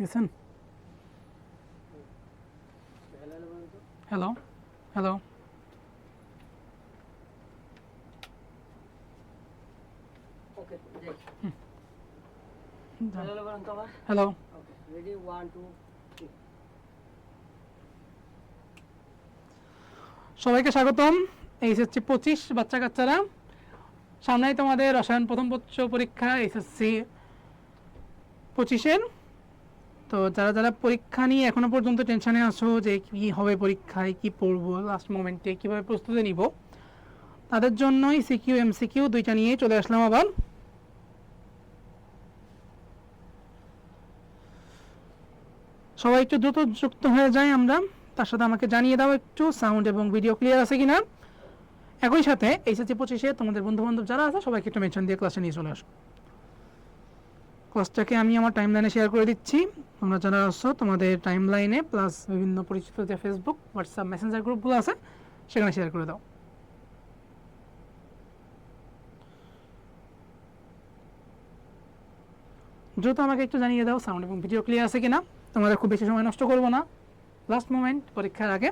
গেছেন hello hello. Hello ready one two three সবাইকে স্বাগতম এইচএসসি পঁচিশ বাচ্চা কাচ্চারা সামনেই তোমাদের রসায়ন প্রথম বর্ষ পরীক্ষা এইচএসসি পঁচিশের। তো যারা যারা পরীক্ষা নিয়ে এখনও পর্যন্ত টেনশনে আছো যে কি হবে পরীক্ষায়, কি পড়ব লাস্ট মোমেন্টে কীভাবে প্রস্তুতি নিব, তাদের জন্যই সিকিউ এমসিকিউ দুইটা নিয়ে চলে আসলাম আবার। সবাই একটু দ্রুত যুক্ত হয়ে যায় আমরা। তার সাথে আমাকে জানিয়ে দাও একটু সাউন্ড এবং ভিডিও ক্লিয়ার আছে কিনা। একই সাথে এইচএসসি পঁচিশে তোমাদের বন্ধু বান্ধব যারা আছে, সবাইকে একটু মেনশন দিয়ে ক্লাসে নিয়ে চলে আসো। ক্লাসটাকে আমি আমার টাইম লাইনে শেয়ার করে দিচ্ছি। তোমরা যারা আসছো তোমাদের টাইম লাইনে প্লাস বিভিন্ন পরিচিত যে ফেসবুক হোয়াটসঅ্যাপ মেসেঞ্জার গ্রুপগুলো আছে, সেখানে শেয়ার করে দাও। দ্রুত আমাকে একটু জানিয়ে দাও সাউন্ড এবং ভিডিও ক্লিয়ার আছে কিনা? তোমাদের খুব বেশি সময় নষ্ট করব না। লাস্ট মোমেন্ট পরীক্ষার আগে।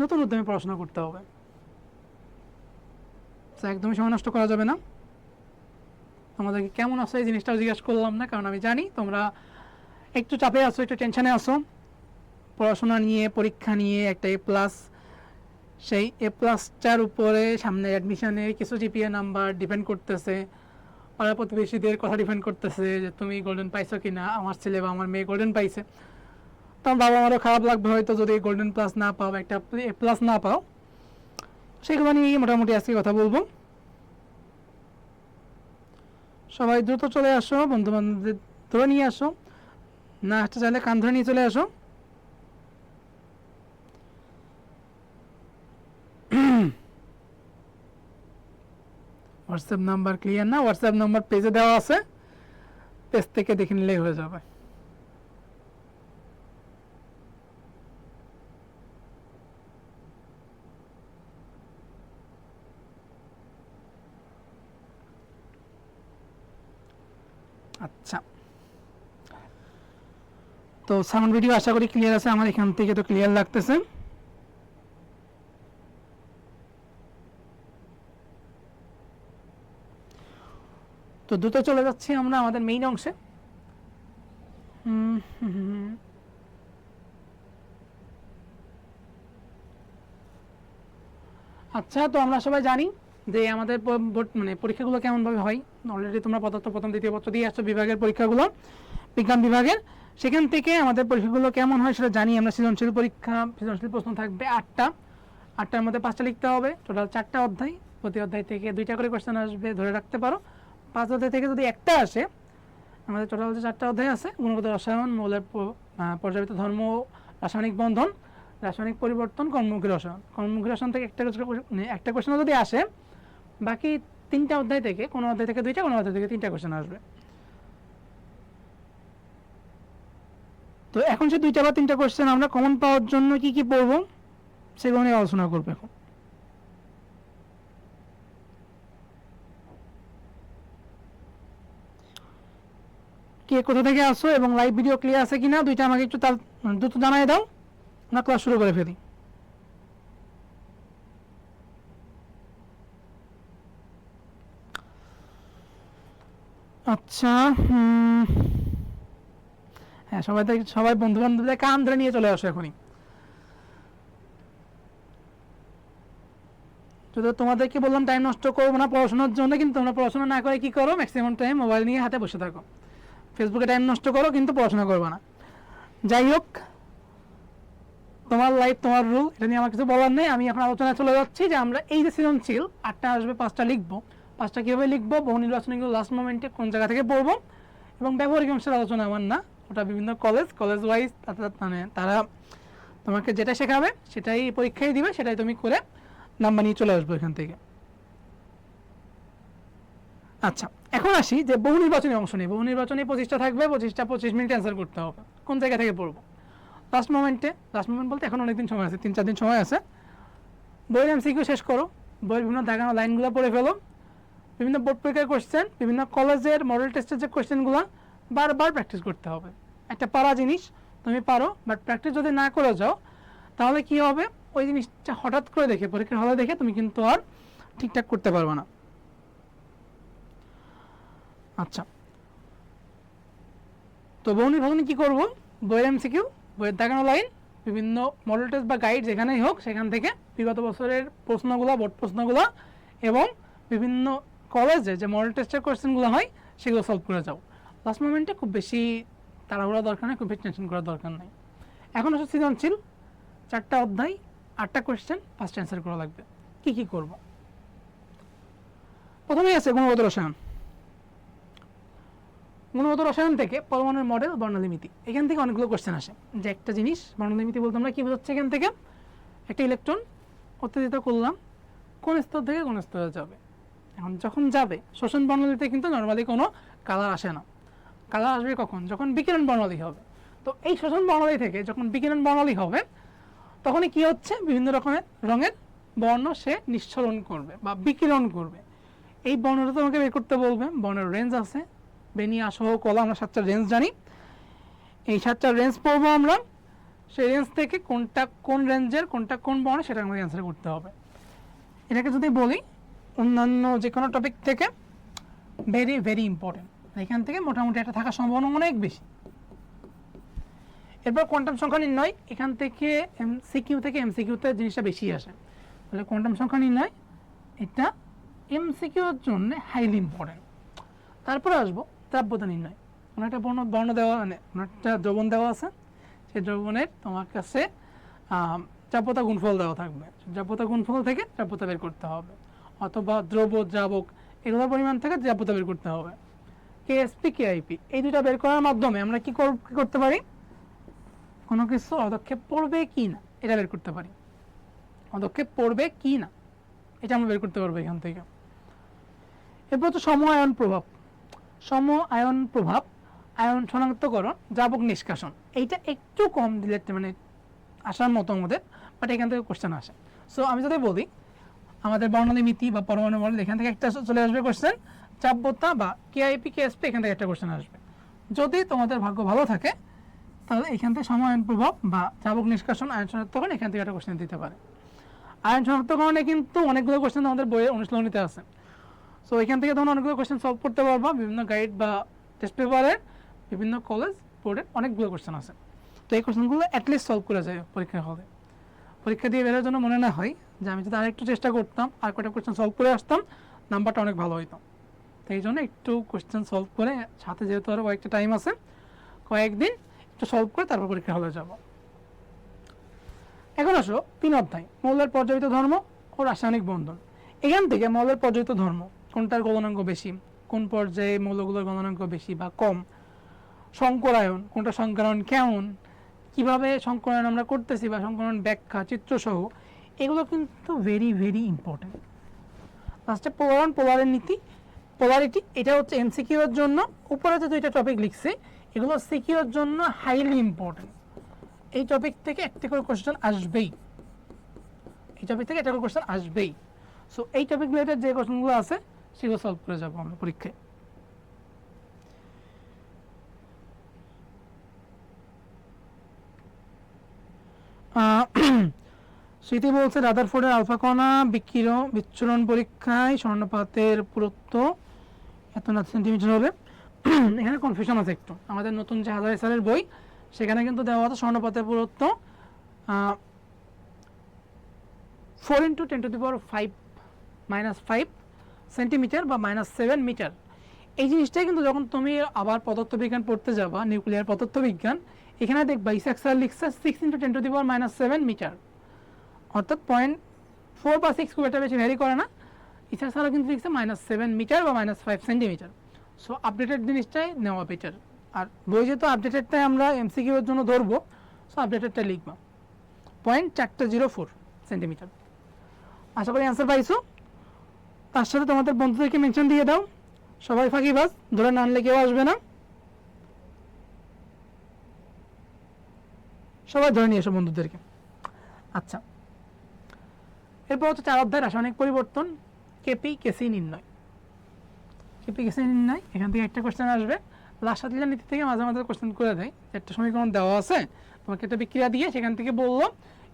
নতুন উদ্যমে পড়াশোনা করতে হবে। একদমই সময় নষ্ট করা যাবে না। তোমাদেরকে কেমন আসো এই জিনিসটাও জিজ্ঞাসা করলাম না, কারণ আমি জানি তোমরা একটু চাপে আছো, একটু টেনশনে আছো। পড়াশোনা নিয়ে, পরীক্ষা নিয়ে, একটা এ প্লাস সেই এ প্লাসটার উপরে সামনে অ্যাডমিশনের কিছু জিপিএ নাম্বার ডিপেন্ড করতেছে। পাড়া প্রতিবেশীদের কথা ডিপেন্ড করতেছে যে, তুমি গোল্ডেন পাইছো কি না আমার ছেলে বা আমার মেয়ে গোল্ডেন পাইছে। তখন বাবা আমারও খারাপ লাগবে হয়তো যদি গোল্ডেন প্লাস না পাও একটা এ প্লাস না পাও। সেগুলো নিয়েই মোটামুটি আজকে কথা বলব। সবাই দ্রুত চলে আসো বন্ধু বান্ধবদের ধরে নিয়ে আসো। না আসতে চাইলে কান ধরে নিয়ে চলে আসো। হোয়াটসঅ্যাপ নাম্বার ক্লিয়ার না? হোয়াটসঅ্যাপ নাম্বার পেজে দেওয়া আছে। পেজ থেকে দেখে নিলেই হয়ে যাবে। আচ্ছা তো সাউন্ড ভিডিও আশা করি ক্লিয়ার আছে, আমার এখান থেকে তো ক্লিয়ার লাগতেছে তো দ্রুত চলে যাচ্ছি আমরা আমাদের মেইন অংশে। আচ্ছা তো আমরা সবাই জানি যে আমাদের মানে পরীক্ষাগুলো কেমনভাবে হয়? অলরেডি তোমরা পদার্থ প্রথম দ্বিতীয় পত্র দিয়ে আসছো বিভাগের পরীক্ষাগুলো বিজ্ঞান বিভাগের। সেখান থেকে আমাদের পরীক্ষাগুলো কেমন হয় সেটা জানি আমরা সৃজনশীল পরীক্ষা সৃজনশীল প্রশ্ন থাকবে আটটা। আটটার মধ্যে পাঁচটা লিখতে হবে টোটাল চারটা অধ্যায়। প্রতি অধ্যায় থেকে দুইটা করে কোয়েশ্চেন আসবে ধরে রাখতে পারো। পাঁচ অধ্যায় থেকে যদি একটা আসে আমাদের টোটাল যে চারটা অধ্যায় আছে গুণগত রসায়ন মৌলের প- আহ, পর্যাবৃত্ত ধর্ম রাসায়নিক বন্ধন রাসায়নিক পরিবর্তন কর্মমুখী রসায়ন। কর্মমুখী রসায়ন থেকে একটা মানে একটা কোয়েশ্চেন যদি আসে বাকি তিনটা অধ্যায় থেকে, কোনো অধ্যায় থেকে দুইটা, কোনো অধ্যায় থেকে তিনটা কোয়েশ্চেন আসবে। তো এখন সে দুইটা বা তিনটা কোয়েশ্চেন আমরা কমন পাওয়ার জন্য কি কি পড়ব, সেগুলো নিয়ে আলোচনা করব এখন। কে কোথা থেকে আসো এবং লাইভ ভিডিও ক্লিয়ার আছে কিনা, দুইটা আমাকে একটু তার দ্রুত জানাই দাও, আমরা ক্লাস শুরু করে ফেলি। আচ্ছা হ্যাঁ সবাই সবাই বন্ধু বান্ধবদের কান ধরে নিয়ে চলে আসো এখনই। যদি তোমাদেরকে বললাম টাইম নষ্ট করব না পড়াশোনার জন্য, কিন্তু তোমরা পড়াশোনা না করে কি করো? ম্যাক্সিমাম টাইম মোবাইল নিয়ে হাতে বসে থাকো। ফেসবুকে টাইম নষ্ট করো, কিন্তু পড়াশোনা করবে না। যাই হোক, তোমার লাইফ তোমার রুল এটা নিয়ে আমার কিছু বলার নেই। আমি এখন আলোচনায় চলে যাচ্ছি যে আমরা এই যে সৃজনশীল, আটটা আসবে, পাঁচটা লিখব। পাঁচটা কীভাবে লিখব, বহু নির্বাচনীগুলো লাস্ট মোমেন্টে কোন জায়গা থেকে পড়ব এবং ব্যবহারিক অংশের আলোচনা আমার না, ওটা বিভিন্ন কলেজ কলেজ ওয়াইজ মানে তারা তোমাকে যেটা শেখাবে সেটাই পরীক্ষায় দিবে, সেটাই তুমি করে নাম্বার নিয়ে চলে আসব এখান থেকে। আচ্ছা এখন আসি যে বহু নির্বাচনী অংশ নেই বহু নির্বাচনী পঁচিশটা থাকবে, পঁচিশটা পঁচিশ মিনিট অ্যান্সার করতে হবে, কোন জায়গা থেকে পড়ব? লাস্ট মোমেন্টে লাস্ট মোমেন্ট বলতে এখন অনেক দিন সময় আছে, তিন, চার দিন সময় আছে। বইয়ের এমসিকিউ শেষ করো, বইয়ের বিভিন্ন দাগানো লাইনগুলো পড়ে ফেলো বিভিন্ন বোর্ড পরীক্ষার কোশ্চেন বিভিন্ন কলেজের মডেল টেস্টের যে কোশ্চেনগুলো বারবার প্র্যাকটিস করতে হবে। একটা পারা জিনিস তুমি পারো বাট প্র্যাকটিস যদি না করে যাও, তাহলে কি হবে? ওই জিনিসটা হঠাৎ করে দেখে, পরীক্ষার হলে দেখে তুমি কিন্তু আর ঠিকঠাক করতে পারবে না। আচ্ছা। তো বৌনি ভগ্নি কি করব? বইয়ের এমসিকিউ বইয়ের দেখানো লাইন বিভিন্ন মডেল টেস্ট বা গাইড যেখানেই হোক, সেখান থেকে বিগত বছরের প্রশ্নগুলো বোর্ড প্রশ্নগুলো এবং বিভিন্ন কলেজে যে মডেল টেস্টের কোয়েশ্চেনগুলো হয়, সেগুলো সলভ করে যাও। লাস্ট মোমেন্টে খুব বেশি তাড়াহুড়া দরকার নেই, খুব বেশি টেনশন করার দরকার নেই। এখন আসলে সৃজনশীল, চারটা অধ্যায়, আটটা কোয়েশ্চেন ফার্স্ট অ্যান্সার করা লাগবে। কি কি করব? প্রথমেই আছে গুণগত রসায়ন। গুণগত রসায়ন থেকে পরমাণুর মডেল বর্ণালিমিতি এখান থেকে অনেকগুলো কোয়েশ্চেন আসে। যে একটা জিনিস বর্ণালিমিতি বলতে আমরা কি বোঝাচ্ছি এখান থেকে? একটা ইলেকট্রন উত্তেজিত করলাম, কোন স্তর থেকে কোন স্তরে যাবে? এখন যখন যাবে, শোষণ বর্ণালীতে কিন্তু নর্মালি কোনো কালার আসে না। কালার আসবে কখন? যখন বিকিরণ বর্ণালী হবে। তো এই শোষণ বর্ণালী থেকে যখন বিকিরণ বর্ণালী হবে, তখনই কি হচ্ছে? বিভিন্ন রকমের রঙের বর্ণ সে নিঃসরণ করবে বা বিকিরণ করবে। এই বর্ণটা তোমাকে বের করতে বলবে। বর্ণের রেঞ্জ আছে। বেনিয়া সহ কলা, আমরা সাতটা রেঞ্জ জানি। এই সাতটা রেঞ্জ পড়ব আমরা। সেই রেঞ্জ থেকে কোনটা কোন রেঞ্জের কোনটা কোন বর্ণ সেটা আমাদের অ্যান্সার করতে হবে। এটাকে যদি বলি অন্যান্য যে কোনো টপিক থেকে ভেরি ভেরি ইম্পর্টেন্ট এখান থেকে মোটামুটি একটা থাকার সম্ভাবনা অনেক বেশি। এরপর কোয়ান্টাম সংখ্যা নির্ণয়, এখান থেকে এম সিকিউ থেকে এমসিকিউতে জিনিসটা বেশি আসে। তাহলে কোয়ান্টাম সংখ্যা নির্ণয়, এটা এমসিকিউর জন্য হাইলি ইম্পর্টেন্ট তারপরে আসব দ্রাব্যতা নির্ণয়। কোনো একটা বর্ণ বর্ণ দেওয়া মানে কোনো একটা দ্রবণ দেওয়া আছে সেই দ্রবণের তোমার কাছে দ্রাব্যতা গুণফল দেওয়া থাকবে। দ্রাব্যতা গুণফল থেকে দ্রাব্যতা বের করতে হবে। অথবা দ্রব্য দ্রাবক এগুলোর পরিমাণ থেকে দ্রাব্যতা বের করতে হবে। কেএসপি কেআইপি এই দুটা বের করার মাধ্যমে আমরা কি করতে পারি? কোনো কিছু পদক্ষেপ পড়বে কি না, এটা বের করতে পারি। পদক্ষেপ পড়বে কি না, এটা আমরা বের করতে পারব এখান থেকে। এরপর তো সম আয়ন প্রভাব। সম আয়ন প্রভাব, আয়ন শনাক্তকরণ দ্রাবক নিষ্কাশন। এইটা একটু কম দিলে মানে আসার মতো আমাদের বাট এখান থেকে কোশ্চেন আসে। সো আমি যদি বলি আমাদের বর্ণালী মিতি বা পরমাণু মডেল এখান থেকে একটা চলে আসবে কোশ্চেন চাপবতা বা কেআইপি কেএসপি এখান থেকে একটা কোশ্চেন আসবে। যদি তোমাদের ভাগ্য ভালো থাকে, তাহলে এখান থেকে সমায়ন প্রভাব বা চাবক নিষ্কাশন, আয়ন শনাক্তকরণ এখান থেকে একটা কোশ্চেন দিতে পারে। আয়ন শনাক্তকরণে কিন্তু অনেকগুলো কোশ্চেন আমাদের বইয়ের অনুশীলনীতে আছে। সো এখান থেকে তোমরা অনেকগুলো কোশ্চেন সলভ করতে পারবা, বিভিন্ন গাইড বা টেস্ট পেপারের বিভিন্ন কলেজ বোর্ডের অনেকগুলো কোশ্চেন আছে। তো এই কোশ্চেনগুলো অ্যাটলিস্ট সলভ করে যায় পরীক্ষা হলে। পরীক্ষা দিয়ে বেরোর জন্য মনে না হয় যে আমি যদি আরেকটু চেষ্টা করতাম, আর কটা কোশ্চেন সলভ করে আসতাম নাম্বারটা অনেক ভালো হইতো। তো এই জন্য একটু কোশ্চেন সলভ করে, সাথে যেহেতু আরও কয়েকটা টাইম আছে, কয়েকদিন একটু সলভ করে তারপর পরীক্ষা হলে যাব। এখন আসো, তিন অধ্যায়, মৌলের পর্যায়িত ধর্ম ও রাসায়নিক বন্ধন। এখান থেকে মৌলের পর্যায়িত ধর্ম, কোনটার গলনাঙ্ক বেশি, কোন পর্যায়ে মৌলগুলোর গলনাঙ্ক বেশি বা কম? সংকরায়ন, কোনটা সংকরায়ন কেমন? কীভাবে সংকলন আমরা করতেছি বা সংকরায়ন ব্যাখ্যা, চিত্রসহ, এগুলো কিন্তু ভেরি ভেরি ইম্পর্টেন্ট লাস্টে পোলারন পোলারের নীতি পোলারিটি এটা হচ্ছে এমসিকিউ এর জন্য, উপরে যে দুইটা টপিক লিখছে, এগুলো সিকিউর জন্য হাইলি ইম্পর্টেন্ট এই টপিক থেকে একটা করে কোশ্চেন আসবেই। এই টপিক থেকে একটা করে কোশ্চেন আসবেই। সো এই টপিক রিলেটেড যে কোশ্চেনগুলো আছে, সেগুলো সলভ করে যাব আমরা পরীক্ষায়। স্মৃতি বলছে রাদারফোর্ডের আলফা কণা বিকিরণ, বিচ্ছুরণ পরীক্ষায় স্বর্ণপাতের পুরুত্ব এত না সেন্টিমিটার হবে এখানে কনফিউশন আছে একটু। আমাদের নতুন যে হাজার সালের বই, সেখানে কিন্তু দেওয়া আছে স্বর্ণপাতের পুরুত্ব four into ten to the power five minus five centimetre বা মাইনাস সেভেন মিটার এই জিনিসটাই কিন্তু যখন তুমি আবার পদার্থবিজ্ঞান পড়তে যাবা নিউক্লিয়ার পদার্থবিজ্ঞান, এখানে দেখবা ইসেক্সার লিখছে six into ten to the power minus seven metre অর্থাৎ পয়েন্ট ফোর বা সিক্স খুব একটা বেশি ভ্যারি করে না। ইসেক্সারও কিন্তু লিখছে মাইনাস সেভেন মিটার বা minus five centimetre so updated জিনিসটাই নেওয়া বেটার আর বই যেহেতু আপডেটেডটাই আমরা এমসিকিউ এর জন্য ধরবো। সো আপডেটেডটা লিখবা। পয়েন্ট চারটে জিরো ফোর সেন্টিমিটার আশা করি অ্যান্সার পাইছো। তার সাথে তোমাদের বন্ধুদেরকে মেনশন দিয়ে দাও। সবাই ফাঁকি বাস ধরে না আনলে কেউ আসবে না। সবাই ধরে নিয়ে এসো বন্ধুদেরকে। আচ্ছা এরপর হচ্ছে চার অধ্যায় রাসায়নিক পরিবর্তন কেপি কেসি নির্ণয়। কেপি কেসি নির্ণয়, এখান থেকে একটা কোশ্চেন আসবে। লাসাদিলা নীতি থেকে মাঝে মাঝে কোশ্চেন করে দেয়। একটা সমীকরণ দেওয়া আছে, তোমাকে একটা বিক্রিয়া দিয়ে সেখান থেকে বলল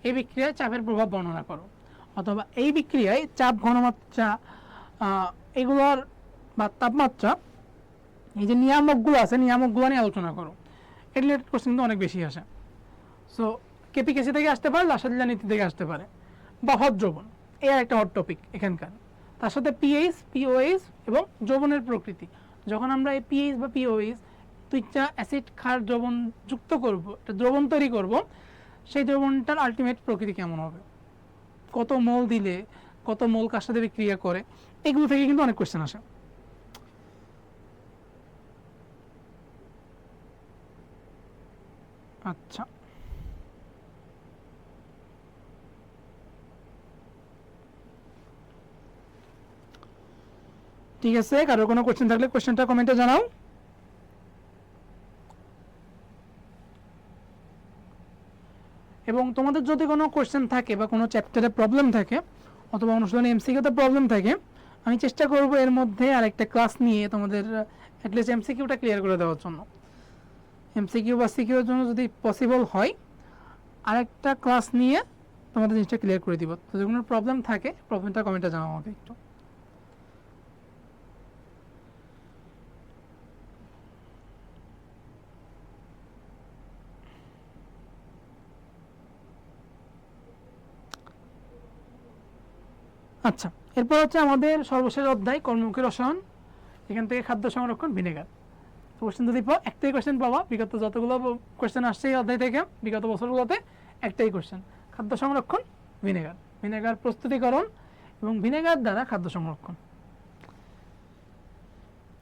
এই বিক্রিয়ায় চাপের প্রভাব বর্ণনা করো। অথবা এই বিক্রিয়ায় চাপ ঘনমাত্রা এগুলোর বা তাপমাত্রা, এই যে নিয়ামকগুলো আছে, নিয়ামকগুলো নিয়ে আলোচনা করো। রিলেটেড কোশ্চেন কিন্তু অনেক বেশি আসে। সো কেপিকেসি থেকে আসতে পারে লাসাদিলা নীতি থেকে আসতে পারে। বা হট দ্রবণ এই একটা হট টপিক এখানকার। তার সাথে পিএইচ পিওএইচ এবং দ্রবণের প্রকৃতি। যখন আমরা এই পিএইচ বা পিওএইচ দুইটা অ্যাসিড ক্ষার দ্রবণ যুক্ত করব, একটা দ্রবণ তৈরি করব, সেই দ্রবণটার আলটিমেট প্রকৃতি কেমন হবে? কত মোল দিলে, কত মোল কার সাথে বিক্রিয়া করে, এগুলো থেকে কিন্তু অনেক কোয়েশ্চেন আসে। আচ্ছা। ঠিক আছে, কারও কোনো কোশ্চেন থাকলে কোশ্চেনটা কমেন্টে জানাও। এবং তোমাদের যদি কোনো কোশ্চেন থাকে বা কোনো চ্যাপ্টারে প্রবলেম থাকে অথবা অনুশীলনে এমসিকিউতে প্রবলেম থাকে, আমি চেষ্টা করব এর মধ্যে আরেকটা ক্লাস নিয়ে তোমাদের অ্যাটলিস্ট এমসিকিউটা ক্লিয়ার করে দেওয়ার জন্য। এমসিকিউ বা সিকিউর জন্য যদি পসিবল হয়, আরেকটা ক্লাস নিয়ে তোমাদের জিনিসটা ক্লিয়ার করে দিব। যদি কোনো প্রবলেম থাকে প্রবলেমটা কমেন্টে জানাও আমাকে একটু। আচ্ছা এরপর হচ্ছে আমাদের সর্বশেষ অধ্যায়, কর্মমুখী রসায়ন, এখান থেকে খাদ্য সংরক্ষণ, ভিনেগার। কোশ্চেন যদি পাও একটাই কোশ্চেন পাবা বিগত যতগুলো কোশ্চেন আসছে এই অধ্যায় থেকে, বিগত বছরগুলোতে, একটাই কোশ্চেন খাদ্য সংরক্ষণ, ভিনেগার। ভিনেগার প্রস্তুতিকরণ এবং ভিনেগার দ্বারা খাদ্য সংরক্ষণ।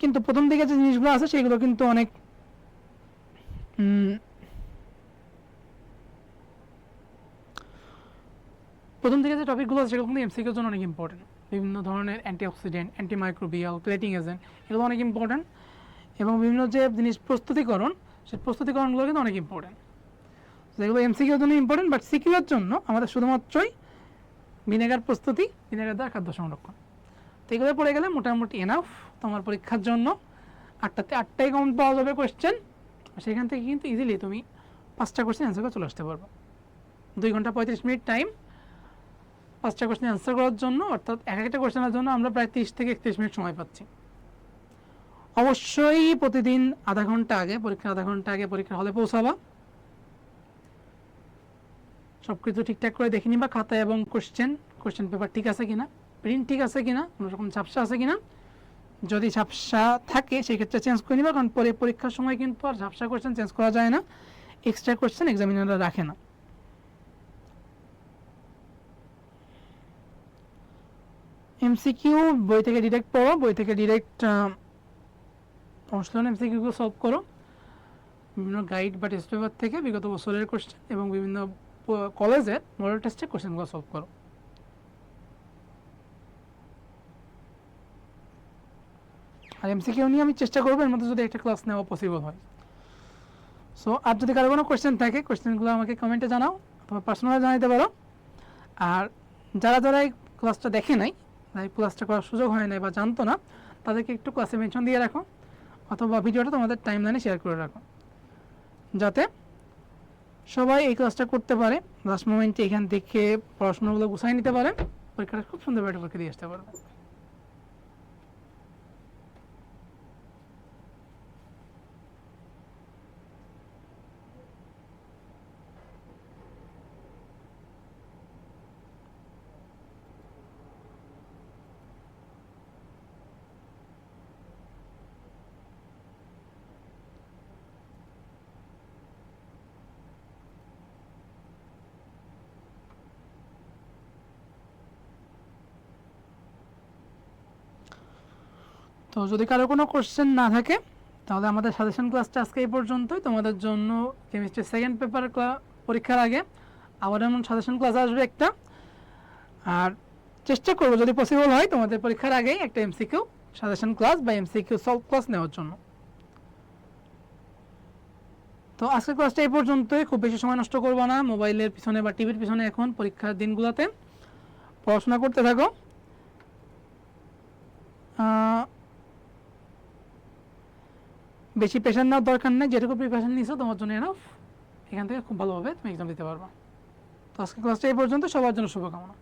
কিন্তু প্রথম দিকে যে জিনিসগুলো আছে, সেগুলো কিন্তু অনেক উম, প্রথম দিকে যে টপিকগুলো আছে সেগুলো কিন্তু এমসিকিউর জন্য অনেক ইম্পর্টেন্ট বিভিন্ন ধরনের অ্যান্টিঅক্সিডেন্ট অ্যান্টিমাইক্রোবিয়াল প্লেটিং এজেন্ট এগুলো অনেক ইম্পর্টেন্ট এবং বিভিন্ন যে জিনিস প্রস্তুতিকরণ, সেই প্রস্তুতিকরণগুলো কিন্তু অনেক ইম্পর্টেন্ট যেগুলো এমসিকিউর জন্য ইম্পর্টেন্ট বাট সিকিউর জন্য আমাদের শুধুমাত্রই ভিনেগার প্রস্তুতি ভিনেগার দ্বারা খাদ্য সংরক্ষণ। তো এগুলো পড়ে গেলে মোটামুটি এনাফ তোমার পরীক্ষার জন্য। আটটাতে আটটাই কম পাওয়া যাবে কোয়েশ্চেন সেখান থেকে কিন্তু ইজিলি তুমি পাঁচটা কোয়েশ্চেন অ্যান্সার করে চলে আসতে পারবে। দুই ঘণ্টা পঁয়ত্রিশ মিনিট টাইম পাঁচটা কোশ্চেন অ্যান্সার করার জন্য, অর্থাৎ এক একটা কোশ্চেনের জন্য আমরা প্রায় তিরিশ থেকে একত্রিশ মিনিট সময় পাচ্ছি। অবশ্যই প্রতিদিন আধা ঘণ্টা আগে, পরীক্ষার আধা ঘণ্টা আগে পরীক্ষার হলে পৌঁছাবা। সব কিছু ঠিকঠাক করে দেখে নিবা খাতা এবং কোশ্চেন কোশ্চেন পেপার ঠিক আছে কিনা? প্রিন্ট ঠিক আছে কিনা? কোনো রকম ঝাপসা আছে কিনা? যদি ঝাপসা থাকে, সেক্ষেত্রে চেঞ্জ করে নিবা, কারণ পরে পরীক্ষার সময় কিন্তু আর ঝাপসা কোশ্চেন চেঞ্জ করা যায় না। এক্সট্রা কোশ্চেন এক্সামিনাররা রাখে না। এমসিকিউ, বই থেকে ডিরেক্ট পড়ো, বই থেকে ডিরেক্ট অনুশীলন এমসিকিউগুলো সলভ করো। বিভিন্ন গাইড বা টেস্ট পেপার থেকে বিগত বছরের কোশ্চেন এবং বিভিন্ন কলেজের মডেল টেস্টের কোশ্চেনগুলো সলভ করো। আর এমসিকিউ নিয়ে আমি চেষ্টা করব, এর মধ্যে যদি একটা ক্লাস নেওয়া পসিবল হয়। সো আর যদি কারও কোনো কোয়েশ্চেন থাকে কোয়েশ্চেনগুলো আমাকে কমেন্টে জানাও অথবা পার্সোনালি জানাতে পারো। আর যারা যারা এই ক্লাসটা দেখে নাই লাইভ ক্লাসটা করার সুযোগ হয় নাই বা জানতো না, তাদেরকে একটু ক্লাসে মেনশন দিয়ে রাখো, অথবা ভিডিওটা তোমাদের টাইম লাইনে শেয়ার করে রাখো। যাতে সবাই এই ক্লাসটা করতে পারে লাস্ট মোমেন্টে এখান থেকে পড়াশোনাগুলো গুছাই নিতে পারে, পরীক্ষাটা খুব সুন্দরভাবে পরীক্ষা দিয়ে আসতে পারবে। তো যদি কারও কোনো কোশ্চেন না থাকে, তাহলে আমাদের সাজেশন ক্লাসটা আজকে এই পর্যন্তই। তোমাদের জন্য কেমিস্ট্রি সেকেন্ড পেপার পরীক্ষার আগে আবার এমন সাজেশন ক্লাস আসবে একটা। আর চেষ্টা করব যদি পসিবল হয় তোমাদের পরীক্ষার আগেই একটা এমসিকিউ সাজেশন ক্লাস বা এমসিকিউ সলভ ক্লাস নেওয়ার জন্য। তো আজকের ক্লাসটা এই পর্যন্তই। খুব বেশি সময় নষ্ট করব না। মোবাইলের পিছনে বা টিভির পিছনে এখন পরীক্ষার দিনগুলোতে পড়াশোনা করতে থাকো। বেশি প্রেশার নেওয়ার দরকার নেই, যেটুকু প্রিপারেশন নিছো, তোমার জন্য এনাফ এখান থেকে খুব ভালোভাবে তুমি এক্সাম দিতে পারবা। তো আজকে ক্লাসটা এই পর্যন্ত, সবার জন্য শুভকামনা।